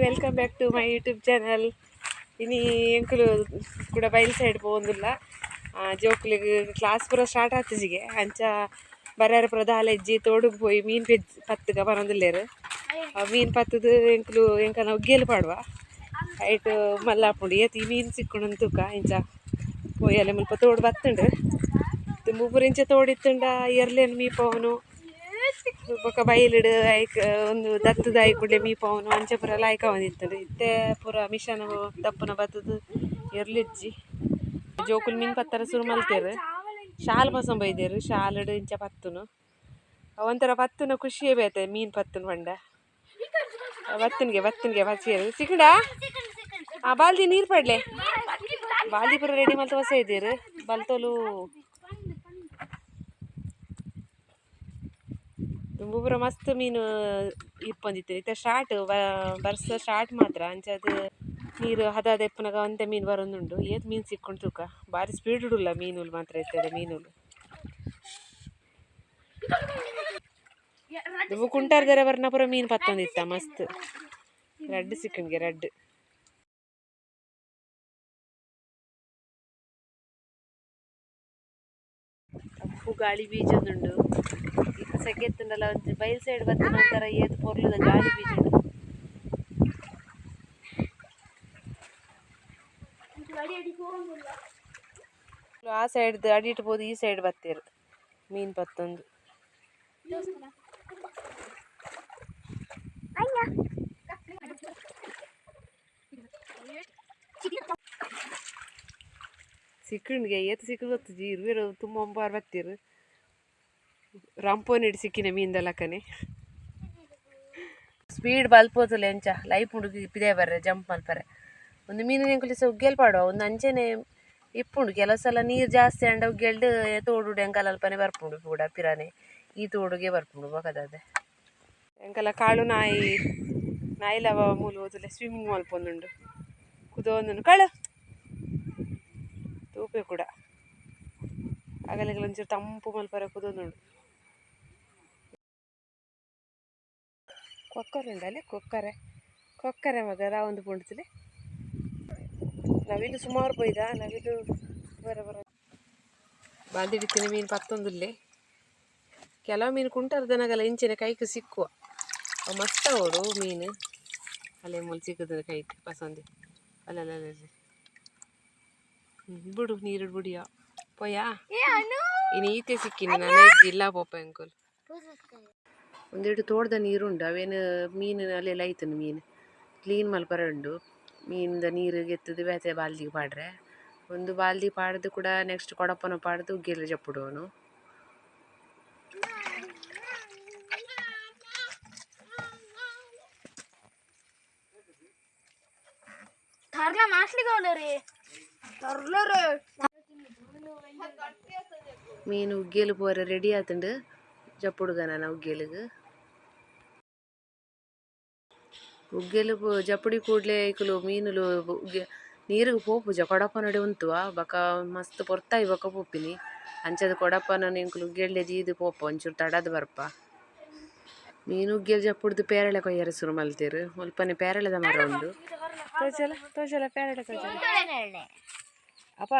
welcome back to my YouTube channel ఇని ಎಂಕುಲು ಕೂಡ ಬಯಲು ಸೈಡ್ ಪೋಂದುಲ್ಲ ಜೋಕುಲು ಕ್ಲಾಸ್ ಪೂರ ಸ್ಟಾರ್ಟ್ ಆತಜಿಗೆ ಅಂಚ ಬರ್ಯಾರ ಪೂರ ದಾಲ ಇಜ್ಜಿ ತೋಡುಗ್ ಪೋಯಿ ಮೀನ್ ಪೆಜ್ ಪತ್ತಗ ಬರೋದಿಲ್ಲೇರು ಮೀನ್ ಪತ್ತದು ಎಂಕುಲು ಎಂಕನ ಉಗ್ಗೇಲು ಪಾಡುವ ಐಟ್ ಮಲ್ಲಾಪುಂಡು ಏತ್ ಈ ಮೀನ್ ಸಿಕ್ಕುಂಡು ತೂಕ ಇಂಚ ಪೋಯಿ ಅಲ್ಲಿ ಮುಲ್ಪ ತೋಡು ಬತ್ತುಂಡು ಮೂಪುರ ಇಂಚ ತೋಡಿತ್ತುಂಡ ಎರ್ಲೇನು ಮೀಪವನು ಬೊಕ ಬೈಲಿಡ್, ಐಕ್, ಒಂದು ದತ್ತದ ಐಕುಡ್ಲೆ ಮೀಪವನು ಅಂಚೆ ಪೂರ ಲಾಯ್ಕ ಒಂದಿತ್ತಂಡು ಇತ್ತೆ ಪೂರ ಮಿಷನ್ ದಪ್ಪನ ಬತ್ತದು ಎರ್ಲಿಜ್ಜಿ. ಜೋಕುಲು ಮೀನ್ ಪತ್ತರ ಸುರು ಮಲ್ತೇರು. ಶಾಲ್ ಮಸಂ ಬೈದೇರು, ಶಾಲ್ಡ್ ಇಂಚ ಪತ್ತುನು. ಒಂಥರ ಪತ್ತುನ ಖುಷಿಯೇ ಬೇತೆ, ಮೀನ್ ಪತ್ತುನ ಪಂಡ. ಬತ್ತನ್ಗೆ ಬತ್ತನ್ಗೆ ಬಚ್ಚಿಯರು. ಸಿಕ್ಕಂಡ? ಆ ಬಾಲ್ದಿ ನೀರು ಪಡ್ಲೆ. ಬಾಲ್ದಿ ಪೂರ ರೆಡಿ ಮಲ್ತ ಹೊಸ ಇದ್ದೀರು ಬಲ್ತೋಲು ತುಂಬುಪುರ ಮಸ್ತ್ ಮೀನು ಇಪ್ಪೊಂದಿತ್ತೆರ್ ಇತ್ತೆ ಸ್ಟಾರ್ಟ್ ಬರ್ಸ ಸ್ಟಾರ್ಟ್ ಮಾತ್ರ. ಅಂಚಾದ್ ನೀರು ಹದ ಇಪ್ಪುನಗ ಒಂತೆ ಮೀನು ಬರೋಂದುಂಡು ಏತ್ ಮೀನ್ ಸಿಕ್ಕೊಂಡು ತೂಕ. ಬಾರಿ ಸ್ಪೀಡ್ ಉಡುಲ್ಲ ಮೀನುಲು ಮಾತ್ರ ಇರ್ತದೆ ಮೀನುಲು. ದುಂಬು ಕುಂಟಾರ್ದರ ಬರ್ನ ಪೂರ ಮೀನು ಪತ್ತೊಂದಿತ್ತ ಮಸ್ತ್. ರಡ್ಡ್ ಸಿಕ್ಕಣ್ಗೆ ರಡ್ಡ್. ಕಪ್ಪು ಗಾಳಿ ಬೀಜೊಂದುಂಡು ಒಂಚ ಬೈಲ್ ಸೈಡ್ ಬತ್ತ ನಂತರ ಏದು ಪೊರ್ಲುದ ಗಾಳಿ ಬೀಜ ಉಂಡು ಆ ಸೈಡ್ ಅಡಿಟ್ ಪೋದು ಈ ಸೈಡ್ ಬತ್ತೇರು ಮೀನ್ ಪತ್ತೊಂದು. ಸಿಕ್ಕಣ್ಗೆ ಏತ್ ಸಿಕ್ಕದು ಗೊತ್ತಜಿ ಇರುವಿರು ತುಂಬ ಒಂಬಾರ್ ರಂಪೋನ್ ರಂಪೋನಿಡ್ ಸಿಕ್ಕಿನ ಮೀನ್ದಲಕ್ಕನೆ ಸ್ಪೀಡ್ ಬಲ್ಪೋತಲ್ಲ ಎಂಚ ಲೈಫ್ ಹುಡುಗಿ ಪಿದೆ ಬರ್ರೆ ಜಂಪ್ ಮಲ್ಪರೆ ಒಂದು ಮೀನಿನ ಎಂಕುಲಿಸ ಉಗ್ಗೆಲ್ ಪಾಡುವ ಒಂದು ಅಂಚೆನೆ ಇಪ್ಪುಂಡು. ಕೆಲವು ಸಲ ನೀರು ಜಾಸ್ತಿ ಅಂಡ ಉಗ್ಗೆಲ್ಡು ತೋಡುಡು ಎಂಕಲ್ ಅಲ್ಪನೆ ಬರ್ಪುಂಡು ಕೂಡ ಪಿರಾನೆ. ಈ ತೋಡುಗೆ ಬರ್ಪುಂಡು ಬಕದದೆ. ಎಂಕಲ ಕಾಳು ನಾಯಿ ನಾಯಿಲವ ಮೂಲು ಹೋದಲೆ ಸ್ವಿಮ್ಮಿಂಗ್ ಮಲ್ಪೊಂದುಂಡು ಕುದೋಂದುಂಡು. ಕಾಳು! ತೂಪೆ ಕೂಡ. ಆಗಲೇ ಒಂಚೂರು ತಂಪು ಮಲ್ಪರ ಕುದೊಂದುಂಡು ಕೊಕ್ಕರೆ ಉಂಡಲ್ಲಿ ಕೊಕ್ಕರೆ. ಕೊಕ್ಕರೆ ಮಗ ರಾವೊಂದು ಪುಂಡ್ತಿಲಿ ನವಿಲು ಸುಮಾರು ಬೈದ ನವಿಲು ಬರ ಬರ. ಬಾಂದಿಡಿತಿನ ಮೀನು ಪತ್ತೊಂದುಲ್ಲೆ ಕೆಲವು ಮೀನು ಕುಂಟರ್ದನಾಗಲ್ಲ ಇಂಚಿನ ಕೈಗೆ ಸಿಕ್ಕುವ. ಮಸ್ತ ಅವಳು ಮೀನು. ಅಲ್ಲೇ ಮುಲ್ ಸಿಕ್ಕದ ಕೈ ಪಸಂದಿ. ಅಲ್ಲಲ್ಲ ಬಿಡು ನೀರು ಬಿಡಿಯ? ಪೊಯ್ಯಾ ಇನ್ನು ಈತೆ ಸಿಕ್ಕಿನಿ ನಾನು ಇಲ್ಲ ಪಾಪ ಅಂಕಲ್ ಒಂದೆರಡು ತೋಟದ ನೀರುಂಡು ಅವೇನು ಮೀನಿನಲ್ಲೆಲ್ಲ ಐತನು ಮೀನು? ಕ್ಲೀನ್ ಮಲ್ಪರ ಉಂಡು ಮೀನಿಂದ ನೀರು ಗೆತ್ತದು ಬೇತೆ ಬಾಲ್ದಿ ಪಾಡ್ರೆ. ಒಂದು ಬಾಲ್ದಿ ಪಾಡ್ದು ಕೂಡ ನೆಕ್ಸ್ಟ್ ಕೊಡಪ್ಪನ ಪಾಡ್ದು ಗೆಲ್ಲ ಜಪ್ಪಿಡುವನು ಮಾಸ್ಲಿಗೆ ಮಾಡ್ಲಿಕ್ಕೆ മീൻ ഉഗ്ഗിയിൽ ಪೋರೆ ರೆಡಿ ആകത്തുണ്ട് ചപ്പുടുക്കാനാണ് ഉഗ്ഗിയിലേക്ക് ಉಗ್ಗೆಲು ಜಪ್ಪುಡಿ ಕೂಡ್ಲೆ ಐಕಲು ಮೀನುಲು ಉಗ್ಗೆ ನೀರಿಗೆ ಪೋಪುಜ ಕೊಡಪ ನಡೆ ಉಂತುವ ಬಕ ಮಸ್ತ್ ಪೊರ್ತಾಯಿ ಬಕ ಪೋಪಿನಿ. ಅಂಚದ ಕೊಡಪನ ನಿಂಕಲು ಉಗ್ಗೆಳ್ಳೆ ಜೀದು ಪೋಪ ಒಂಚೂರು ತಡದ ಬರ್ಪ. ಮೀನು ಉಗ್ಗೆಲ್ ಜಪ್ಪುಡ್ದು ಪೇರಳೆ ಕೊಯ್ಯರ ಶುರು ಮಲ್ತೀರು. ಮುಲ್ಪನೆ ಪೇರಳೆದ ಮರ ಉಂಡು. ತೋಚಲ ತೋಚಲ ಪೇರಳೆ. Aber